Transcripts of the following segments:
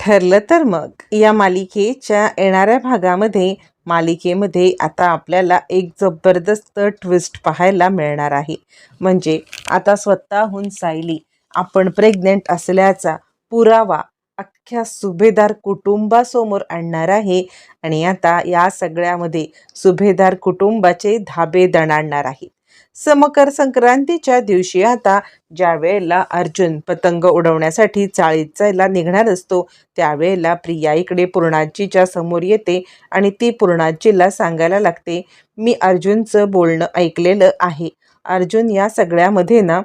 ठरलं तर मग. या मालिकेच्या येणाऱ्या भागामध्ये मालिकेमध्ये आता आपल्याला एक जबरदस्त ट्विस्ट पाहायला मिळणार आहे. म्हणजे आता स्वतःहून सायली आपण प्रेग्नेंट असल्याचा पुरावा अख्ख्या सुभेदार कुटुंबासमोर आणणार आहे आणि आता या सगळ्यामध्ये सुभेदार कुटुंबाचे धाबे दणाणणार आहे. समकर संक्रांतीच्या दिवशी आता ज्या वेळेला अर्जुन पतंग उडवण्यासाठी चाळीत जायला निघणार असतो त्यावेळेला प्रिया इकडे पूर्णाजीच्या समोर येते आणि ती पूर्णाजीला सांगायला लागते मी अर्जुनचं बोलणं ऐकलेलं आहे. अर्जुन या सगळ्यामध्ये ना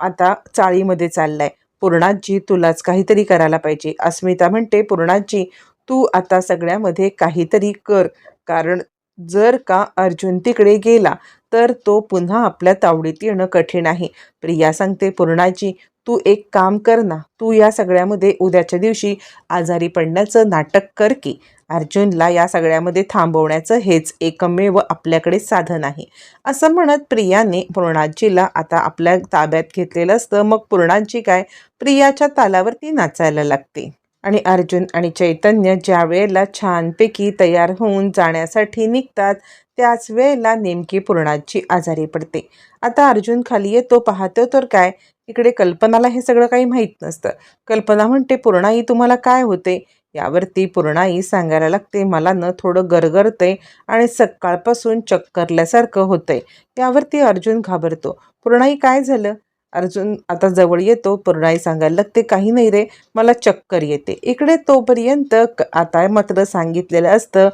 आता चाळीमध्ये चाललाय. पूर्णाजी तुलाच काहीतरी करायला पाहिजे. अस्मिता म्हणते पूर्णाजी तू आता सगळ्यामध्ये काहीतरी कर. कारण जर का अर्जुन तिकडे गेला तर तो पुन्हा आपल्या तावडीत येणं कठीण आहे. प्रिया सांगते पूर्णाजी तू एक काम कर ना. तू या सगळ्यामध्ये उद्याच्या दिवशी आजारी पडण्याचं नाटक कर की. अर्जुनला या सगळ्यामध्ये थांबवण्याचं हेच एकमेव आपल्याकडे साधन आहे. असं म्हणत प्रियाने पूर्णाजीला आता आपल्या ताब्यात घेतलेलं असतं. मग पूर्णाजी काय? प्रियाच्या तालावरती नाचायला लागते. आणि अर्जुन आणि चैतन्य ज्या वेळेला छानपैकी तयार होऊन जाण्यासाठी निघतात त्याच वेळेला नेमकी पूर्णाची आजारी पडते. आता अर्जुन खाली येतो पाहतो तर काय? इकडे कल्पनाला हे सगळं काही माहीत नसतं. कल्पना म्हणते पूर्णाई तुम्हाला काय होते? यावरती पूर्णाई सांगायला लागते मला न थोडं गरगरते आणि सकाळपासून चक्करल्यासारखं होतंय. यावरती अर्जुन घाबरतो. पूर्णाई काय झालं? अर्जुन आता जवळ येतो. पूर्णाई सांगायला लागते काही नाही रे मला चक्कर येते. इकडे तोपर्यंत क- आता मात्र सांगितलेलं असतं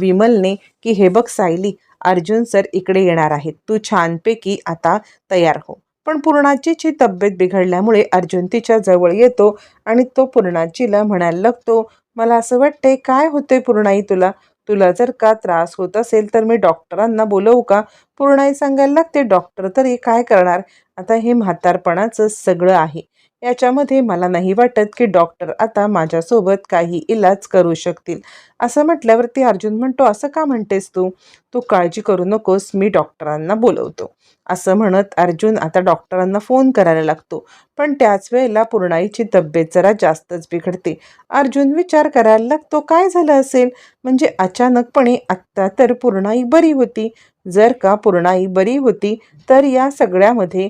विमलने की हे बघ सायली अर्जुन सर इकडे येणार आहेत. तू छानपैकी आता तयार हो. पण पूर्णाजीची तब्येत बिघडल्यामुळे अर्जुन तिच्या जवळ येतो आणि तो पूर्णाजीला म्हणायला लागतो मला असं वाटतंय काय होतंय पूर्णाई तुला? तुला जर का त्रास होत असेल तर मी डॉक्टरांना बोलवू का? पूर्णाई सांगायला लागते डॉक्टर तरी काय करणार? आता हे म्हातारपणाचं सगळं आहे. याच्यामध्ये मला नाही वाटत की डॉक्टर आता माझ्यासोबत काही इलाज करू शकतील. असं म्हटल्यावरती अर्जुन म्हणतो असं का म्हणतेस तू? तू काळजी करू नकोस मी डॉक्टरांना बोलवतो. असं म्हणत अर्जुन आता डॉक्टरांना फोन करायला लागतो. पण त्याच वेळेला पूर्णाईची तब्येत जरा जास्तच बिघडते. अर्जुन विचार करायला लागतो काय झालं असेल? म्हणजे अचानकपणे आत्ता तर पूर्णाई बरी होती. जर का पूर्णाई बरी होती तर या सगळ्यामध्ये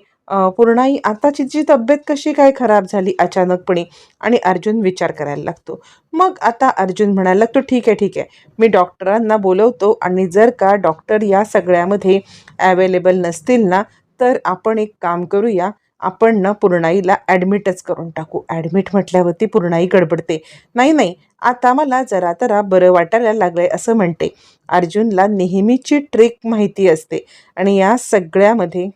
पूर्णाई आताची जी तब्येत कशी काय खराब झाली अचानकपणे? आणि अर्जुन विचार करायला लागतो. मग आता अर्जुन म्हणायला लागतो ठीक आहे ठीक आहे. मी डॉक्टरांना बोलवतो आणि जर का डॉक्टर या सगळ्यामध्ये ॲवेलेबल नसतील ना तर आपण एक काम करूया. आपण ना पूर्णाईला ॲडमिटच करून टाकू. ॲडमिट म्हटल्यावरती पूर्णाई गडबडते. नाही नाही. आता मला जरा तरा बरं वाटायला लागलं आहे असं म्हणते. अर्जुनला नेहमीची ट्रिक माहिती असते. आणि या सगळ्यामध्ये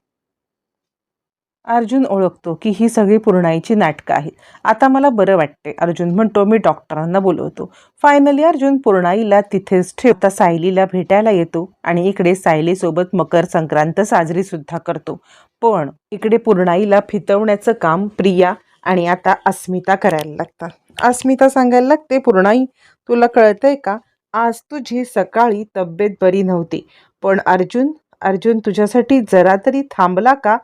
अर्जुन ओळखतो की ही सगळी पूर्णाईची नाटकं आहेत. आता मला बरं वाटते अर्जुन म्हणतो मी डॉक्टरांना बोलवतो. फायनली अर्जुन पूर्णाईला तिथेच ठेवता सायलीला भेटायला येतो आणि इकडे सायलीसोबत मकर संक्रांत साजरी सुद्धा करतो. पण इकडे पूर्णाईला फितवण्याचं काम प्रिया आणि आता अस्मिता करायला लागतात. अस्मिता सांगायला लागते पूर्णाई तुला कळतंय का? आज तुझी सकाळी तब्येत बरी नव्हती. पण अर्जुन अर्जुन तुझ्यासाठी जरा तरी थांबला का?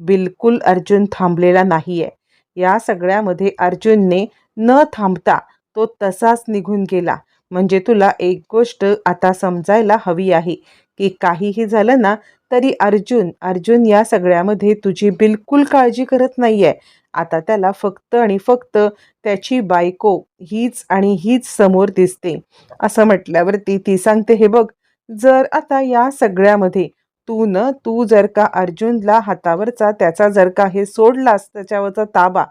बिलकुल अर्जुन थांबलेला नाही आहे या सगळ्यामध्ये अर्जुनने न थांबता तो तसाच निघून गेला. म्हणजे तुला एक गोष्ट आता समजायला हवी आहे की काहीही झालं ना तरी अर्जुन अर्जुन या सगळ्यामध्ये तुझी बिलकुल काळजी करत नाही आहे आता त्याला फक्त आणि फक्त त्याची बायको हीच आणि हीच समोर दिसते. असं म्हटल्यावरती ती सांगते हे बघ जर आता या सगळ्यामध्ये तू न तू जर का अर्जुनला हातावरचा त्याचा जर का हे सोडलास त्याच्यावरचा ताबा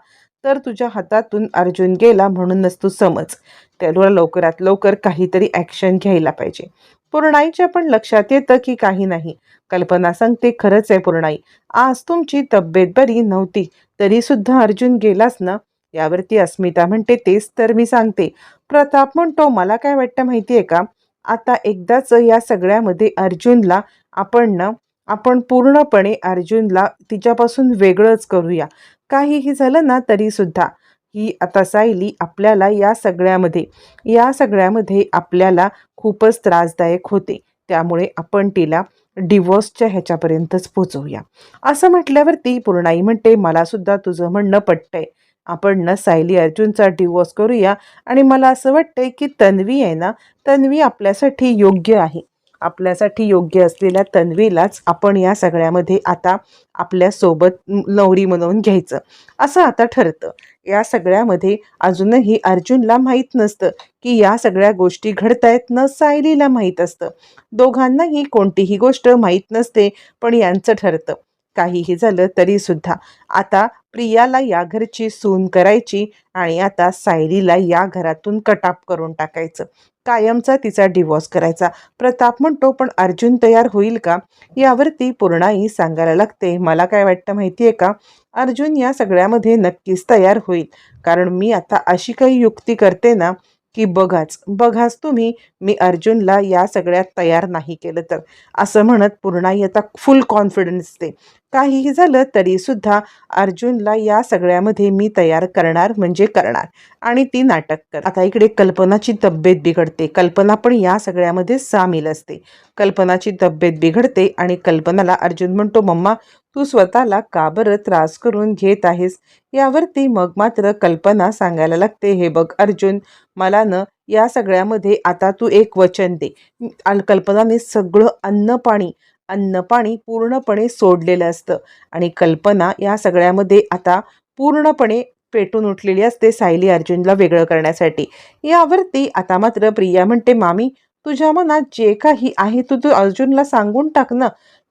तर तुझ्या हातातून अर्जुन गेला म्हणूनच तू समज. त्याला लवकरात लवकर काहीतरी ॲक्शन घ्यायला पाहिजे. पूर्णाईच्या पण लक्षात येतं की काही नाही. कल्पना सांगते खरंच आहे पूर्णाई. आज तुमची तब्येत बरी नव्हती तरीसुद्धा अर्जुन गेलास ना? यावरती अस्मिता म्हणते तेच तर मी सांगते. प्रताप म्हणतो मला काय वाटतं माहिती आहे का? आता एकदाच या सगळ्यामध्ये अर्जुनला आपण ना आपण पूर्णपणे अर्जुनला तिच्यापासून वेगळंच करूया. काहीही झालं ना तरी सुद्धा ही आता सायली आपल्याला या सगळ्यामध्ये या सगळ्यामध्ये आपल्याला खूपच त्रासदायक होते. त्यामुळे आपण तिला डिवोर्सच्या ह्याच्यापर्यंतच पोचवूया. असं म्हटल्यावरती पूर्णाई म्हणते मलासुद्धा तुझं म्हणणं पटतंय. आपण ना सायली अर्जुनचा डिवोर्स करूया आणि मला असं वाटतंय की तन्वी आहे ना तन्वी आपल्यासाठी योग्य आहे. आपल्यासाठी योग्य असलेल्या तन्वीलाच आपण या सगळ्यामध्ये आता आपल्यासोबत नवरी म्हणून घ्यायचं. असं आता ठरतं. या सगळ्यामध्ये अजूनही अर्जुनला माहीत नसतं की या सगळ्या गोष्टी घडतायत न सायलीला माहीत असतं. दोघांनाही कोणतीही गोष्ट माहीत नसते पण यांचं ठरतं. काहीही झालं तरीसुद्धा आता प्रियाला या घरची सून करायची आणि आता सायरीला या घरातून कटाप करून टाकायचं. कायमचा तिचा डिवॉर्स करायचा. प्रताप म्हणतो पण अर्जुन तयार होईल का? यावरती पूर्णाई सांगायला लागते मला काय वाटतं माहिती आहे का? अर्जुन या सगळ्यामध्ये नक्कीच तयार होईल. कारण मी आता अशी काही युक्ती करते ना की बघाच. बघाच तुम्ही मी अर्जुनला या सगळ्यात तयार नाही केलं तर. असं म्हणत पूर्णाई आता फुल कॉन्फिडन्स दे काहीही झालं तरीसुद्धा अर्जुनला या सगळ्यामध्ये मी तयार करणार म्हणजे करणार. आणि ती नाटक कर. आता इकडे कल्पनाची तब्येत बिघडते. कल्पना पण या सगळ्यामध्ये सामील असते. कल्पनाची तब्येत बिघडते आणि कल्पनाला अर्जुन म्हणतो मम्मा तू स्वतःला का बरं त्रास करून घेत आहेस? यावरती मग मात्र कल्पना सांगायला लागते. हे बघ अर्जुन मला न या सगळ्यामध्ये आता तू एक वचन दे. कल्पनाने सगळं अन्न पाणी अन्न पाणी पूर्णपणे सोडलेलं असतं. आणि कल्पना या सगळ्यामध्ये आता पूर्णपणे पेटून उठलेली असते सायली अर्जुनला वेगळं करण्यासाठी. यावरती आता मात्र प्रिया म्हणते मामी तुझ्या मनात जे काही आहे तू तू अर्जुनला सांगून टाक ना.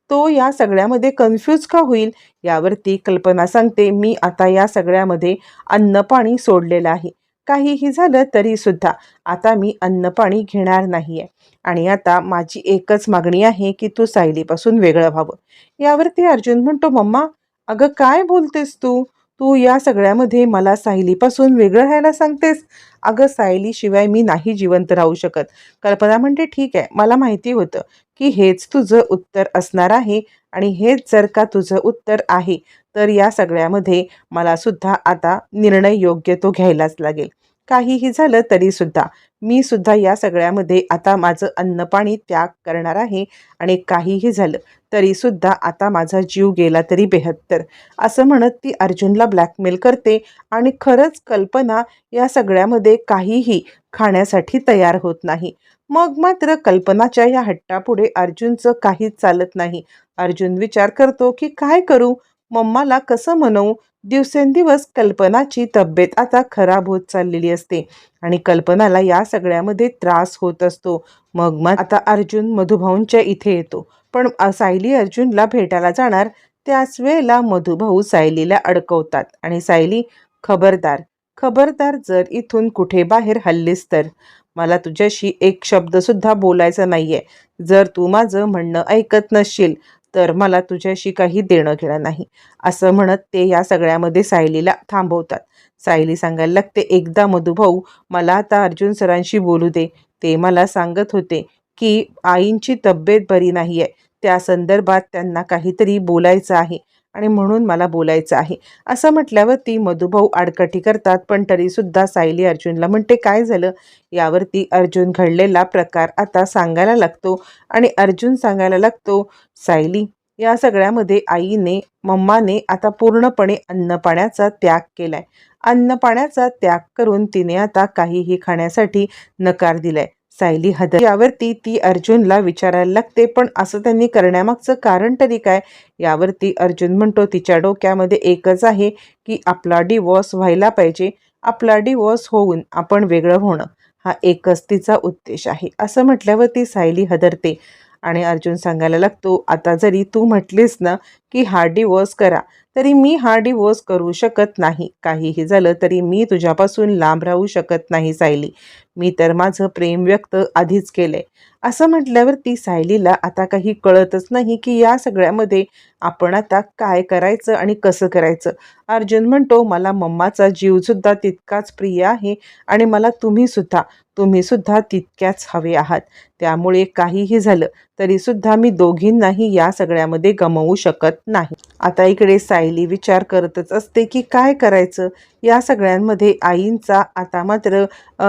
तो या सगळ्यामध्ये कन्फ्यूज का होईल यावरती कल्पना सांगते. मी आता या सगळ्यामध्ये अन्नपाणी सोडलेलं आहे. काहीही झालं तरीसुद्धा आता मी अन्नपाणी घेणार नाही आहे आणि आता माझी एकच मागणी आहे की तू सायलीपासून वेगळं व्हावं. यावरती अर्जुन म्हणतो मम्मा अगं काय बोलतेस तू? तू या सगळ्यामध्ये मला सायलीपासून वेगळं राहायला सांगतेस? अगं सायलीशिवाय मी नाही जिवंत राहू शकत. कल्पना म्हणते ठीक आहे मला माहिती होतं की हेच तुझं उत्तर असणार आहे आणि हेच जर का तुझं उत्तर आहे तर या सगळ्यामध्ये मला सुद्धा आता निर्णय योग्य तो घ्यायलाच लागेल. काहीही झालं तरीसुद्धा मी सुद्धा या सगळ्यामध्ये आता माझं अन्नपाणी त्याग करणार आहे आणि काहीही झालं तरी सुद्धा आता माझा जीव गेला तरी बेहत्तर. असं म्हणत ती अर्जुनला ब्लॅकमेल करते आणि खरंच कल्पना या सगळ्यामध्ये काहीही खाण्यासाठी तयार होत नाही. मग मात्र कल्पनाच्या या हट्टापुढे अर्जुनचं काहीच चालत नाही. अर्जुन विचार करतो की काय करू? मम्माला कसं म्हणवू दिवसेंदिवस कल्पनाची तब्येत आता खराब होत चाललेली असते आणि कल्पनाला या सगळ्यामध्ये त्रास होत असतो. मग मग आता अर्जुन मधुभाऊंच्या इथे येतो. पण सायली अर्जुनला भेटायला जाणार. त्याच वेळेला मधुभाऊ सायलीला अडकवतात आणि सायली खबरदार खबरदार जर इथून कुठे बाहेर हल्लीस तर. मला तुझ्याशी एक शब्दसुद्धा बोलायचा नाही आहे जर तू माझं म्हणणं ऐकत नसशील तर मला तुझ्याशी काही देणं घेणं नाही. असं म्हणत ते या सगळ्यामध्ये सायलीला थांबवतात. सायली सांगायला लागते एकदा मधुभाऊ मला आता अर्जुन सरांशी बोलू दे. ते मला सांगत होते की आईंची तब्येत बरी नाही आहे त्या संदर्भात त्यांना काहीतरी बोलायचं आहे. आणि म्हणून मला बोलायचं आहे. असं म्हटल्यावर ती मधुभाऊ आडकटी करतात पण तरीसुद्धा सायली अर्जुनला म्हणते काय झालं? यावरती अर्जुन घडलेला प्रकार आता सांगायला लागतो आणि अर्जुन सांगायला लागतो सायली या सगळ्यामध्ये आईने मम्माने आता पूर्णपणे अन्नपाण्याचा त्याग केलाय. अन्नपाण्याचा त्याग करून तिने आता काहीही खाण्यासाठी नकार दिलाय. सायली हदर. यावरती ती अर्जुनला विचारायला लागते पण असं त्यांनी करण्यामागचं कारण तरी काय? यावरती अर्जुन म्हणतो तिच्या डोक्यामध्ये एकच आहे की आपला डिवॉर्स व्हायला पाहिजे. आपला डिवॉर्स होऊन आपण वेगळं होणं. हा एकच तिचा उद्देश आहे. असं म्हटल्यावर ती सायली हदरते. आणि अर्जुन सांगायला लागतो आता जरी तू म्हटलीस ना की हा डिवोर्स करा तरी मी हा डिवोर्स करू शकत नाही. काहीही झालं तरी मी तुझ्यापासून लांब राहू शकत नाही सायली. मी तर माझं प्रेम व्यक्त आधीच केलंय. असं म्हटल्यावर ती सायलीला आता काही कळतच नाही की या सगळ्यामध्ये आपण आता काय करायचं आणि कसं करायचं. अर्जुन म्हणतो मला मम्माचा जीवसुद्धा तितकाच प्रिय आहे आणि मला तुम्हीसुद्धा तुम्हीसुद्धा तितक्याच हवे आहात. त्यामुळे काहीही झालं तरीसुद्धा मी दोघींनाही या सगळ्यामध्ये गमवू शकत नाही. आता इकडे सायली विचार करतच असते की काय करायचं? या सगळ्यांमध्ये आईंचा आता मात्र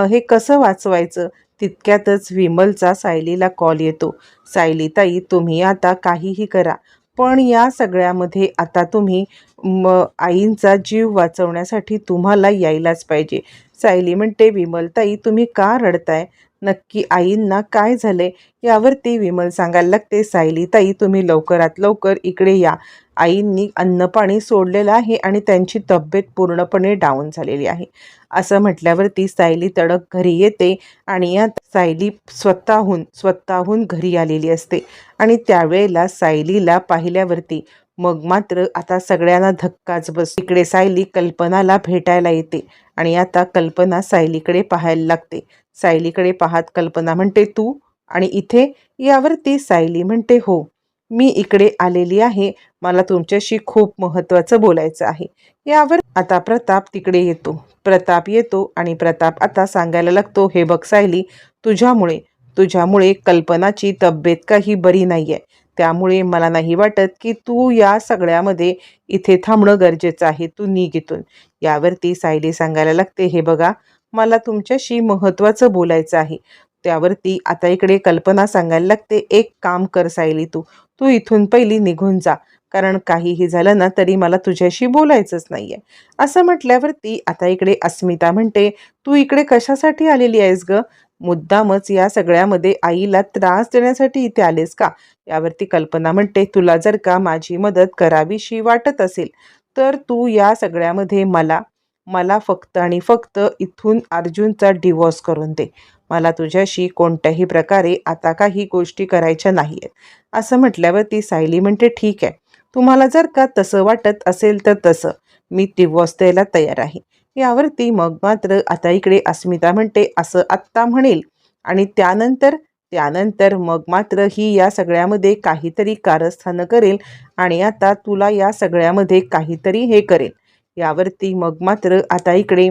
हे कसं वाचवायचं? तितक्यातच विमलचा सायलीला कॉल येतो. सायली ताई तुम्ही आता काहीही करा पण या सगळ्यामध्ये आता तुम्ही म आईंचा जीव वाचवण्यासाठी तुम्हाला यायलाच पाहिजे. सायली म्हणते विमलताई तुम्ही का रडताय? नक्की आईंना काय झाले यावरती विमल सांगायला लागते सायलीताई तुम्ही लवकरात लवकर इकडे या. आईंनी अन्नपाणी सोडलेलं आहे आणि त्यांची तब्येत पूर्णपणे डाऊन झालेली आहे. असं म्हटल्यावरती सायली तडक घरी येते आणि या सायली स्वतःहून स्वतःहून घरी आलेली असते. आणि त्यावेळेला सायलीला पाहिल्यावरती मग मात्र आता सगळ्यांना धक्काच बस इकडे सायली कल्पनाला भेटायला येते आणि आता कल्पना सायलीकडे पाहायला लागते. सायलीकडे पाहत कल्पना म्हणते तू? आणि इथे यावरती सायली म्हणते हो. मी इकडे आलेली आहे. मला तुमच्याशी खूप महत्त्वाचं बोलायचं आहे. यावर आता प्रताप तिकडे येतो. प्रताप येतो आणि प्रताप आता सांगायला लागतो हे बघ सायली तुझ्यामुळे तुझ्यामुळे कल्पनाची तब्येत काही बरी नाही आहे त्यामुळे मला नाही वाटत की तू या सगळ्यामध्ये इथे थांबणं गरजेचं आहे. तू निघ इथून. यावरती सायली सांगायला लागते हे बघा मला तुमच्याशी महत्त्वाचं बोलायचं आहे. त्यावरती आता इकडे कल्पना सांगायला लागते एक काम कर सायली तू तू इथून पहिली निघून जा कारण काहीही झालं ना तरी मला तुझ्याशी बोलायचंच नाही आहे असं म्हटल्यावरती आता इकडे अस्मिता म्हणते तू इकडे कशासाठी आलेली आहेस ग? मुद्दामच या सगळ्यामध्ये आईला त्रास देण्यासाठी इथे आलेस का? यावरती कल्पना म्हणते तुला जर का माझी मदत करावीशी वाटत असेल तर तू या सगळ्यामध्ये मला मला फक्त आणि फक्त इथून अर्जुनचा डिवॉर्स करून दे. मला तुझ्याशी कोणत्याही प्रकारे आता काही गोष्टी करायच्या नाही आहेत असं म्हटल्यावर ती सायली म्हणते ठीक आहे. तुम्हाला जर का तसं वाटत असेल तर तसं. मी डिवोर्स द्यायला तयार आहे. यावरती मग मात्र आता इकडे अस्मिता म्हणते असं आत्ता म्हणेल. आणि त्यानंतर त्यानंतर मग मात्र ही या सगळ्यामध्ये काहीतरी कारस्थानं करेल आणि आता तुला या सगळ्यामध्ये काहीतरी हे करेल. यावरती मग मात्र आता इकडे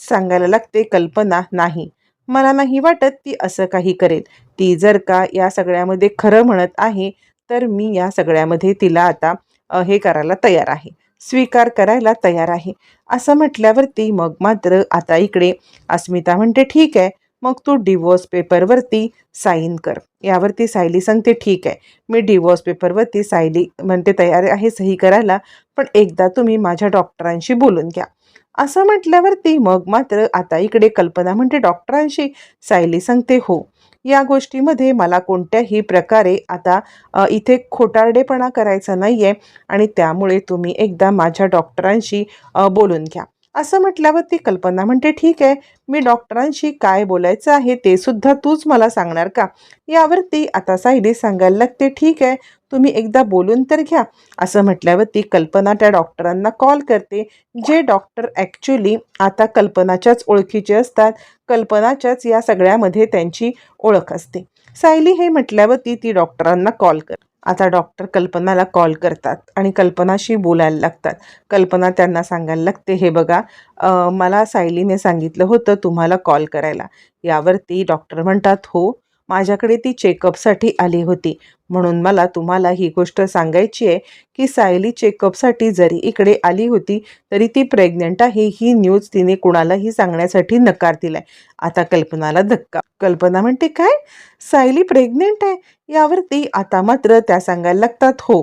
सांगायला लागते कल्पना नाही. मला नाही वाटत ती असं काही करेल. ती जर का या सगळ्यामध्ये खरं म्हणत आहे तर मी या सगळ्यामध्ये तिला आता हे करायला तयार आहे. स्वीकार करायला तयार आहे. असं म्हटल्यावरती मग मात्र आता इकडे अस्मिता म्हणते ठीक आहे मग तू डिवोर्स पेपरवरती साईन कर. यावरती सायली सांगते ठीक आहे मी डिवोर्स पेपरवरती सायली म्हणते तयार आहे सही करायला पण एकदा तुम्ही माझ्या डॉक्टरांशी बोलून घ्या. असं म्हटल्यावरती मग मात्र आता इकडे कल्पना म्हणते डॉक्टरांशी. सायली सांगते हो या गोष्टीमध्ये मला कोणत्याही प्रकारे आता इथे खोटारडेपणा करायचा नाही आहे आणि त्यामुळे तुम्ही एकदा माझ्या डॉक्टरांशी बोलून घ्या. असं म्हटल्यावरती कल्पना म्हणते ठीक आहे मी डॉक्टरांशी काय बोलायचं आहे ते सुद्धा तूच मला सांगणार का? यावरती आता सायली सांगायला लागते ठीक आहे तुम्ही एकदा बोलून तर घ्या. असं म्हटल्यावर ती कल्पना त्या डॉक्टरांना कॉल करते. जे डॉक्टर ॲक्च्युली आता कल्पनाच्याच ओळखीचे असतात. कल्पनाच्याच या सगळ्यामध्ये त्यांची ओळख असते. सायली हे म्हटल्यावर ती ती डॉक्टरांना कॉल कर आता डॉक्टर कल्पनाला कॉल करतात आणि कल्पनाशी बोलायला लागतात. कल्पना त्यांना सांगायला लागते हे बघा मला सायलीने सांगितलं होतं तुम्हाला कॉल करायला. यावरती डॉक्टर म्हणतात हो माझ्याकडे ती चेकअपसाठी आली होती. म्हणून मला तुम्हाला ही गोष्ट सांगायची आहे की सायली चेकअपसाठी जरी इकडे आली होती तरी ती प्रेग्नंट आहे ही न्यूज तिने कुणालाही सांगण्यासाठी नकार दिलाय. आता कल्पनाला धक्का. कल्पना म्हणते काय? सायली प्रेग्नेंट आहे. यावरती आता मात्र त्या सांगायला लागतात हो.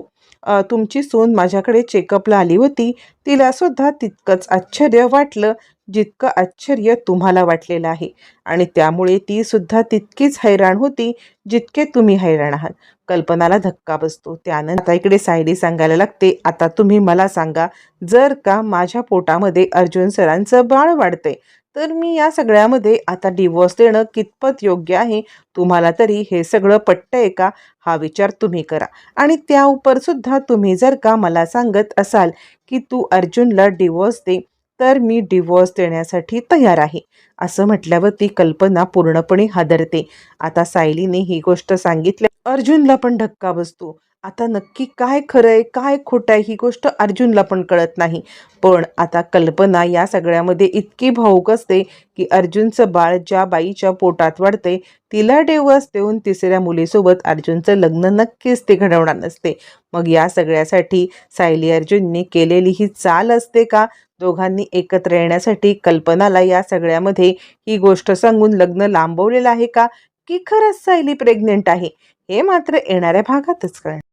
तुमची सून माझ्याकडे चेकअपला आली होती. तिलासुद्धा तितकंच आश्चर्य वाटलं जितकं आश्चर्य तुम्हाला वाटलेलं आहे. आणि त्यामुळे ती सुद्धा तितकीच हैराण होती जितके तुम्ही हैराण आहात. कल्पनाला धक्का बसतो. त्यानंतर आता इकडे सायली सांगायला लागते आता तुम्ही मला सांगा जर का माझ्या पोटामध्ये अर्जुन सरांचं बाळ वाढतंय तर मी या सगळ्यामध्ये आता डिवोर्स देणं कितपत योग्य आहे? तुम्हाला तरी हे सगळं पटतंय का? हा विचार तुम्ही करा. आणि त्या सुद्धा तुम्ही जर का मला सांगत असाल की तू अर्जुनला डिवोर्स दे तर मी डिवोर्स देण्यासाठी तयार आहे. असं म्हटल्यावर ती कल्पना पूर्णपणे हादरते. आता सायलीने ही गोष्ट सांगितल्या. अर्जुनला पण धक्का बसतो. आता नक्की काय खरं आहे काय खोटं आहे ही गोष्ट अर्जुनला पण कळत नाही. पण आता कल्पना या सगळ्यामध्ये इतकी भाऊक असते की अर्जुनचं बाळ ज्या बाईच्या पोटात वाढते तिला डेवस देऊन तिसऱ्या मुलीसोबत अर्जुनचं लग्न नक्कीच ते घडवणार नसते. मग या सगळ्यासाठी सायली अर्जुनने केलेली ही चाल असते का? दोघांनी एकत्र येण्यासाठी कल्पनाला या सगळ्यामध्ये ही गोष्ट सांगून लग्न लांबवलेलं आहे का? की खरंच सायली प्रेग्नेंट आहे? हे मात्र येणाऱ्या भागातच कळणार.